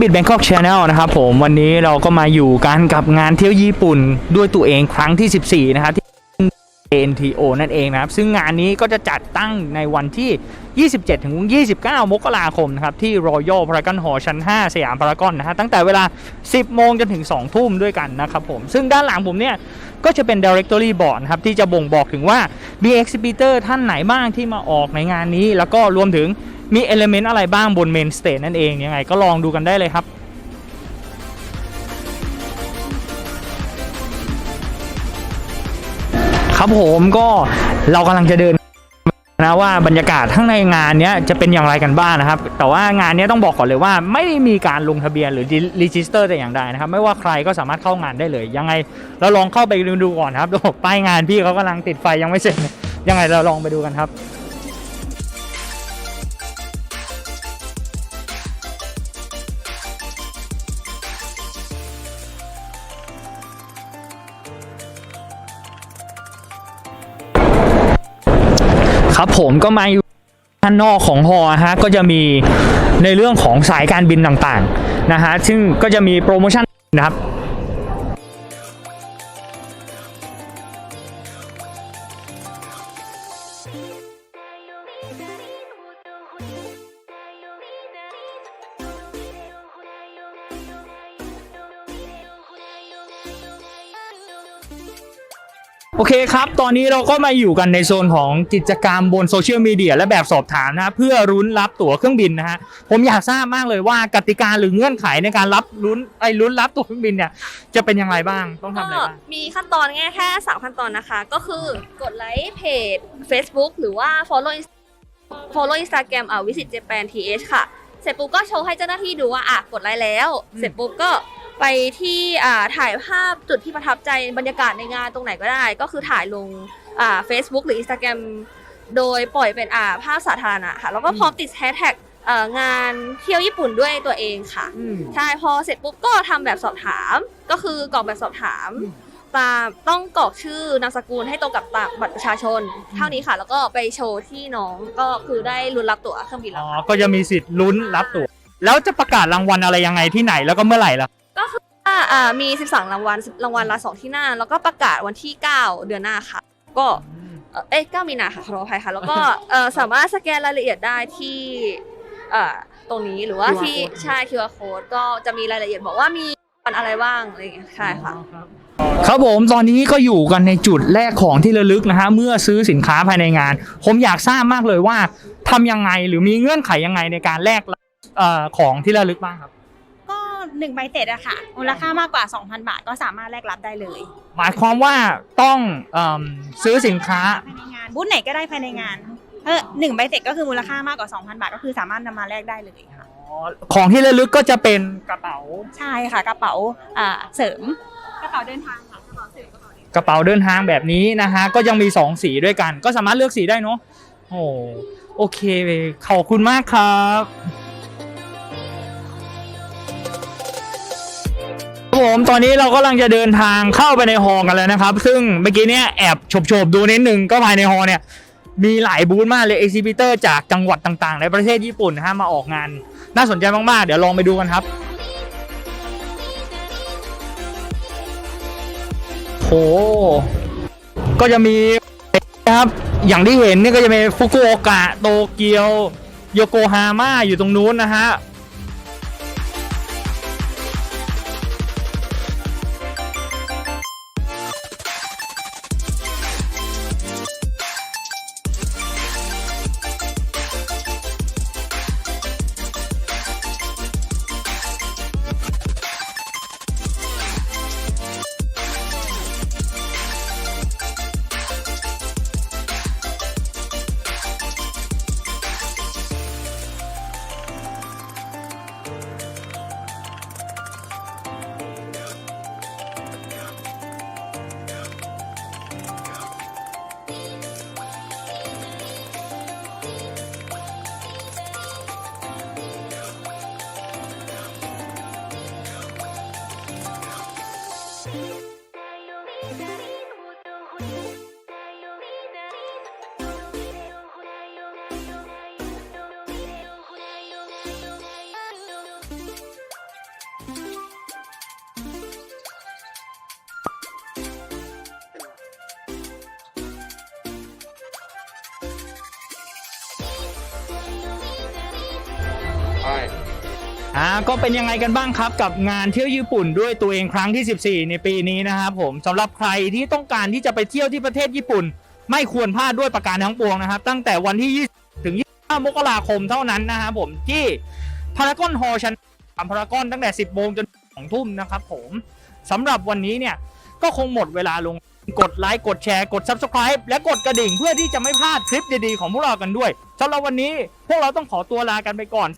บิด Bangkok Channel นะครับผมวันนี้เราก็มาอยู่กันกับงานเที่ยวญี่ปุ่นด้วยตัวเองครั้งที่ 14 นะครับที่ NTO นั่นเองนะครับ ซึ่งงานนี้ก็จะจัดตั้งในวันที่ 27 ถึง 29 มกราคมนะครับ ที่ Royal Paragon Hall ชั้น 5 สยามพารากอนนะฮะตั้งแต่เวลา 10 โมงจนถึง 2 ทุ่มด้วยกันนะครับผม ซึ่งด้านหลังผมเนี่ย ก็จะเป็น Directory Board นะครับ ที่จะบ่งบอกถึงว่ามี Exhibitor ท่านไหนบ้างที่มาออกในงานนี้ แล้วก็รวมถึง มี Element อะไรบ้างบน Main Stage นั่นเองยังไงก็ลองดูกันได้เลยครับครับผมก็เรากำลังจะเดินนะว่าบรรยากาศข้างในงานนี้จะเป็นอย่างไรกันบ้างนะครับ แต่ว่างานนี้ต้องบอกก่อนเลยว่า ไม่มีการลงทะเบียนหรือรีจิสเตอร์แต่อย่างใดนะครับ ไม่ว่าใครก็สามารถเข้างานได้เลย ยังไงเราลองเข้าไปดูก่อนครับดูป้ายงานพี่เขากำลังติดไฟยังไม่เสร็จยังไงเราลองไปดูกันครับ ครับผมก็มาอยู่ด้านนอกของฮอฮะก็จะมีในเรื่องของสายการบินต่างๆนะฮะซึ่งก็จะมีโปรโมชั่นนะครับ โอเคครับ ตอนนี้เราก็มาอยู่กันในโซนของกิจกรรมบนโซเชียลมีเดียและแบบสอบถามนะเพื่อรุ้นรับตั๋วเครื่องบินนะฮะผมอยากทราบมากเลยว่ากติกาหรือเงื่อนไขในการรับลุ้นไอ้ลุ้นรับตั๋วเครื่องบินเนี่ยจะเป็นย่างไรบ้างต้องทำอะไรบ้างมีขั้นตอนง่ายแค่3ขั้นตอนนะคะ ก็คือกดไลค์เพจ Facebook หรือว่า follow follow Instagram อ่า visit Japan th ค่ะ เสร็จปุ๊บก็โชว์ให้เจ้าหน้าที่ดูว่าอะกดไลค์แล้ว เสร็จปุ๊บก็ ไปที่อ่าถ่ายภาพจุดที่ประทับใจบรรยากาศในงานตรงไหนก็ได้ ก็คือถ่ายลงอ่า Facebook หรือ Instagram โดยปล่อยเป็นอ่าภาพสาธารณะค่ะ แล้วก็พร้อมติดแฮชแท็กงานเที่ยวญี่ปุ่นด้วยตัวเองค่ะอืมใช่พอเสร็จปุ๊บก็ทำแบบสอบถาม ก็คือกรอกแบบสอบถามอืมตามต้องกรอกชื่อนามสกุลให้ตรงกับตามบัตรประชาชน เท่านี้ค่ะ แล้วก็ไปโชว์ที่น้องก็คือได้ลุ้นรับตั๋วเครื่องบินแล้อ๋วอก็จะมีสิทธิ์ลุ้นรับตั๋วแล้วจะประกาศรางวัลอะไรยังไงที่ไหนแล้วก็เมื่อไหร่ล่ะ อ่าอ่ามี 12 รางวัลรางวัลละ 2 ที่หน้า แล้วก็ประกาศวันที่ 9 เดือนหน้าค่ะ ก็เอ่อเอ้ย9มีนาค่ะขออภัยค่ะ แล้วก็เอ่อสามารถสแกนรายละเอียดได้ที่เอ่อตรงนี้หรือว่า QR ที่ code ใช่ QR code ก็จะมีรายละเอียดบอกว่ามีวันอะไรบ้างอะไรอย่างเงี้ยใช่ค่ะ ครับผมตอนนี้ก็อยู่กันในจุดแรกของที่ระลึกนะฮะเมื่อซื้อสินค้าภายในงาน ผมอยากทราบมากเลยว่าทำยังไงหรือมีเงื่อนไขยังไงในการแลกเอ่อของที่ระลึกบ้างครับ ก็หนึ่งใบเสร็จอะค่ะมูลค่ามากกว่า 2,000 บาทก็สามารถแลกรับได้เลยหมายความว่าต้องเอิ่มซื้อสินค้า ภายในงานบูธไหนก็ได้ภายในงานเออหนึ่งใบเสร็จก็คือมูลค่ามากกว่า 2,000 บาท ก็คือสามารถนำมาแลกได้เลยค่ะ ของที่ระลึกก็จะเป็นกระเป๋า ใช่ค่ะกระเป๋าอ่าเสริมกระเป๋าเดินทางค่ะกระเป๋าเสริมกระเป๋าเดินกระเป๋าเดินทางแบบนี้นะฮะ ก็ยังมี 2 สีด้วยกัน ก็สามารถเลือกสีได้เนาะโอ้โอเค ขอบคุณมากครับ ผมตอนนี้เรากำลังจะเดินทางเข้าไปในฮอกันแล้วนะครับ ซึ่งเมื่อกี้เนี่ยแอบโฉบๆดูนิดนึงก็ภายในฮอเนี่ยมีหลายบูธมากเลยเอ็กซิบิเตอร์จากจังหวัดต่างๆ ในประเทศญี่ปุ่นนะฮะมาออกงาน น่าสนใจมากๆ เดี๋ยวลองไปดูกันครับ โห ก็จะมีนะครับ อย่างที่เห็นนี่ก็จะมีฟุกุโอกะ โตเกียว โยโกฮาม่าอยู่ตรงนู้นนะฮะ อ่าก็เป็นยังไงกันบ้างครับกับงานเที่ยวญี่ปุ่นด้วยตัวเองครั้งที่ 14 ในปีนี้นะครับผมสำหรับใครที่ต้องการที่จะไปเที่ยวที่ประเทศญี่ปุ่น ไม่ควรพลาดด้วยประการทั้งปวงนะครับ ตั้งแต่วันที่ 20 ถึง 25 มกราคมเท่านั้นนะครับผมที่พารากอนฮอลล์ชั้น3พารากอนตั้งแต่ 10 โมงจน 2 ทุ่มนะครับผมสำหรับวันนี้เนี่ยก็คงหมดเวลาลงกดไลค์กดแชร์กด Subscribe และกดกระดิ่งเพื่อที่จะไม่พลาดคลิปดีๆของพวกเรากันด้วยสำหรับวันนี้พวกเราต้องขอตัวลากันไปก่อน